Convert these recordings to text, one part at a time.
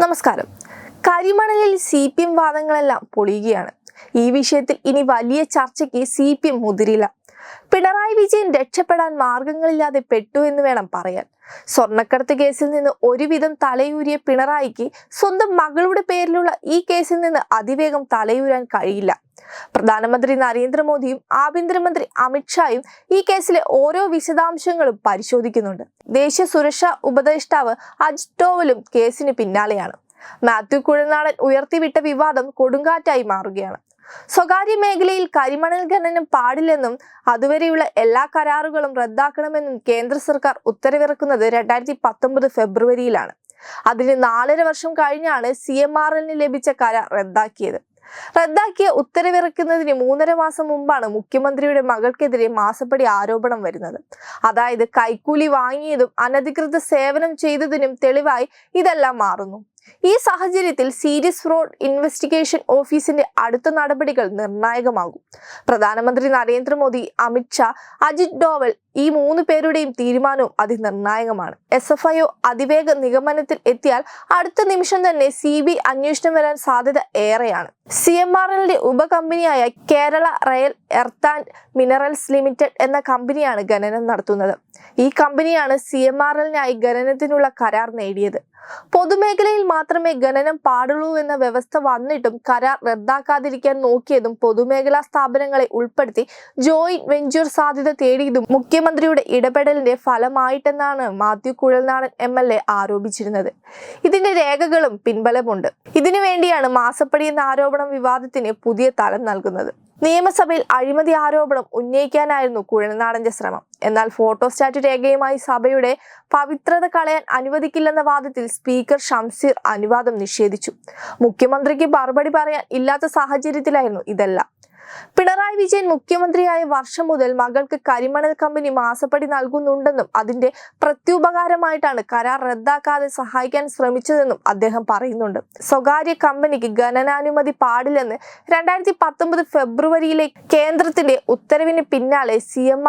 നമസ്കാരം. കരിമണലിൽ C P M വാദങ്ങളെല്ലാം പൊളിയുകയാണ്. ഈ വിഷയത്തിൽ ഇനി വലിയ ചർച്ചയ്ക്ക് സി പി എം മുതിരില്ല. പിണറായി വിജയൻ രക്ഷപ്പെടാൻ മാർഗങ്ങളില്ലാതെ പെട്ടു എന്ന് വേണം പറയാൻ. സ്വർണക്കടത്ത് കേസിൽ നിന്ന് ഒരുവിധം തലയൂരിയ പിണറായിക്ക് സ്വന്തം മകളുടെ പേരിലുള്ള ഈ കേസിൽ നിന്ന് അതിവേഗം തലയൂരാൻ കഴിയില്ല. പ്രധാനമന്ത്രി നരേന്ദ്രമോദിയും ആഭ്യന്തരമന്ത്രി അമിത്ഷായും ഈ കേസിലെ ഓരോ വിശദാംശങ്ങളും പരിശോധിക്കുന്നുണ്ട്. ദേശീയ സുരക്ഷാ ഉപദേഷ്ടാവ് അജിത് ഡോവലും കേസിന് പിന്നാലെയാണ്. മാത്യു കുഴനാടൻ ഉയർത്തിവിട്ട വിവാദം കൊടുങ്കാറ്റായി മാറുകയാണ്. സ്വകാര്യ മേഖലയിൽ കരിമണൽ ഖനനം പാടില്ലെന്നും അതുവരെയുള്ള എല്ലാ കരാറുകളും റദ്ദാക്കണമെന്നും കേന്ദ്ര സർക്കാർ ഉത്തരവിറക്കുന്നത് രണ്ടായിരത്തി പത്തൊമ്പത് ഫെബ്രുവരിയിലാണ്. അതിന് നാലര വർഷം കഴിഞ്ഞാണ് സി എം ആർ എല്ലിന് ലഭിച്ച കരാർ റദ്ദാക്കിയത്. റദ്ദാക്കിയ ഉത്തരവിറക്കുന്നതിന് മൂന്നര മാസം മുമ്പാണ് മുഖ്യമന്ത്രിയുടെ മകൾക്കെതിരെ മാസപ്പടി ആരോപണം വരുന്നത്. അതായത് കൈക്കൂലി വാങ്ങിയതും അനധികൃത സേവനം ചെയ്തതിനും തെളിവായി ഇതെല്ലാം മാറുന്നു. ഈ സാഹചര്യത്തിൽ സീരിയസ് ഫ്രോഡ് ഇൻവെസ്റ്റിഗേഷൻ ഓഫീസിന്റെ അടുത്ത നടപടികൾ നിർണായകമാകും. പ്രധാനമന്ത്രി നരേന്ദ്രമോദി അമിത്ഷാ അജിത് ഡോവൽ ഈ മൂന്ന് പേരുടെയും തീരുമാനവും അതിനിർണായകമാണ്. എസ് എഫ് ഐ ഒ അതിവേഗ നിഗമനത്തിൽ എത്തിയാൽ അടുത്ത നിമിഷം തന്നെ സി ബി അന്വേഷണം വരാൻ സാധ്യത ഏറെയാണ്. സി എം ആർ എല്ലിന്റെ ഉപകമ്പനിയായ Kerala rare earth and minerals limited എന്ന കമ്പനിയാണ് ഖനനം നടത്തുന്നത്. ഈ കമ്പനിയാണ് സി എം ആർ എല്ലിനായി ഖനനത്തിനുള്ള കരാർ നേടിയത്. പൊതുമേഖലയിൽ മാത്രമേ ഖനനം പാടുള്ളൂ എന്ന വ്യവസ്ഥ വന്നിട്ടും കരാർ റദ്ദാക്കാതിരിക്കാൻ നോക്കിയതും പൊതുമേഖലാ സ്ഥാപനങ്ങളെ ഉൾപ്പെടുത്തി ജോയിന്റ് വെഞ്ചർ സാധ്യത തേടിയതും മുഖ്യമന്ത്രിയുടെ ഇടപെടലിന്റെ ഫലമായിട്ടെന്നാണ് Mathew Kuzhalnadan M L A ആരോപിച്ചിരുന്നത്. ഇതിന്റെ രേഖകളും പിൻബലമുണ്ട്. ഇതിനുവേണ്ടിയാണ് മാസപ്പടി എന്ന ആരോപണം വിവാദത്തിന് പുതിയ തലം നൽകുന്നത്. നിയമസഭയിൽ അഴിമതി ആരോപണം ഉന്നയിക്കാനായിരുന്നു കുഴൽനാടന്റെ ശ്രമം. എന്നാൽ ഫോട്ടോസ്റ്റാറ്റ് രേഖയുമായി സഭയുടെ പവിത്രത കളയാൻ അനുവദിക്കില്ലെന്ന വാദത്തിൽ സ്പീക്കർ ഷംസീർ അനുവാദം നിഷേധിച്ചു. മുഖ്യമന്ത്രിക്ക് മറുപടി പറയാൻ ഇല്ലാത്ത സാഹചര്യത്തിലായിരുന്നു ഇതെല്ലാം. പിണറായി വിജയൻ മുഖ്യമന്ത്രിയായ വർഷം മുതൽ മകൾക്ക് കരിമണൽ കമ്പനി മാസപ്പടി നൽകുന്നുണ്ടെന്നും അതിന്റെ പ്രത്യുപകാരമായിട്ടാണ് കരാർ റദ്ദാക്കാതെ സഹായിക്കാൻ ശ്രമിച്ചതെന്നും അദ്ദേഹം പറയുന്നുണ്ട്. സ്വകാര്യ കമ്പനിക്ക് ഖനനാനുമതി പാടില്ലെന്ന് രണ്ടായിരത്തി പത്തൊമ്പത് ഫെബ്രുവരിയിലെ കേന്ദ്രത്തിന്റെ ഉത്തരവിന് പിന്നാലെ സി എം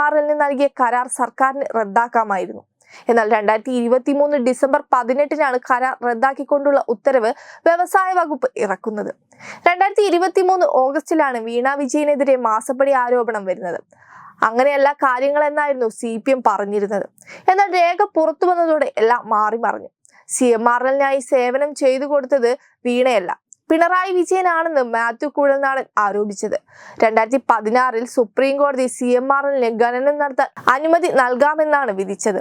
നൽകിയ കരാർ സർക്കാരിന് റദ്ദാക്കാമായിരുന്നു. എന്നാൽ രണ്ടായിരത്തി ഇരുപത്തി മൂന്ന് ഡിസംബർ പതിനെട്ടിനാണ് കരാർ റദ്ദാക്കിക്കൊണ്ടുള്ള ഉത്തരവ് വ്യവസായ വകുപ്പ് ഇറക്കുന്നത്. രണ്ടായിരത്തി ഇരുപത്തി മൂന്ന് ഓഗസ്റ്റിലാണ് വീണ വിജയനെതിരെ മാസപ്പടി ആരോപണം വരുന്നത്. അങ്ങനെയല്ല കാര്യങ്ങളെന്നായിരുന്നു സി പി എം പറഞ്ഞിരുന്നത്. എന്നാൽ രേഖ പുറത്തു വന്നതോടെ എല്ലാം മാറി മറിഞ്ഞു. സി എം ആർ എല്ലിനായി സേവനം ചെയ്തു കൊടുത്തത് വീണയല്ല. പിണറായി വിജയനാണെന്ന് മാത്യു കുഴൽനാടൻ ആരോപിച്ചത്. രണ്ടായിരത്തി പതിനാറിൽ സുപ്രീം കോടതി സി എം ആർ എല്ലിന് ഖനനം നടത്താൻ അനുമതി നൽകാമെന്നാണ് വിധിച്ചത്.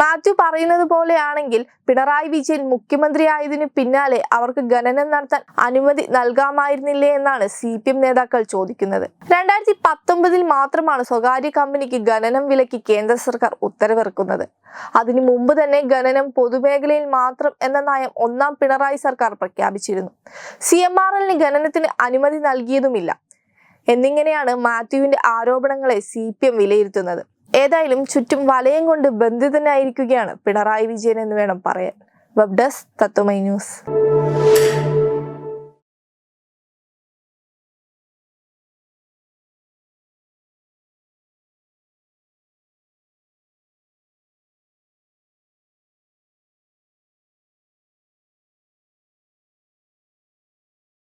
മാത്യു പറയുന്നത് പോലെയാണെങ്കിൽ പിണറായി വിജയൻ മുഖ്യമന്ത്രിയായതിനു പിന്നാലെ അവർക്ക് ഖനനം നടത്താൻ അനുമതി നൽകാമായിരുന്നില്ലേ എന്നാണ് സി പി എം നേതാക്കൾ ചോദിക്കുന്നത്. രണ്ടായിരത്തി പത്തൊമ്പതിൽ മാത്രമാണ് സ്വകാര്യ കമ്പനിക്ക് ഖനനം വിലക്കി കേന്ദ്ര സർക്കാർ ഉത്തരവിറക്കുന്നത്. അതിനു മുമ്പ് തന്നെ ഖനനം പൊതുമേഖലയിൽ മാത്രം എന്ന നയം ഒന്നാം പിണറായി സർക്കാർ പ്രഖ്യാപിച്ചിരുന്നു. സി എം ആർ എല്ലിന് ഖനനത്തിന് അനുമതി നൽകിയതുമില്ല. എന്നിങ്ങനെയാണ് മാത്യുവിന്റെ ആരോപണങ്ങളെ സി പി എം വിലയിരുത്തുന്നത്. ഏതായാലും ചുറ്റും വലയം കൊണ്ട് ബന്ധിതനായിരിക്കുകയാണ് പിണറായി വിജയൻ എന്ന് വേണം പറയാൻ. വെബ് ഡെസ്ക് തത്വമൈ ന്യൂസ്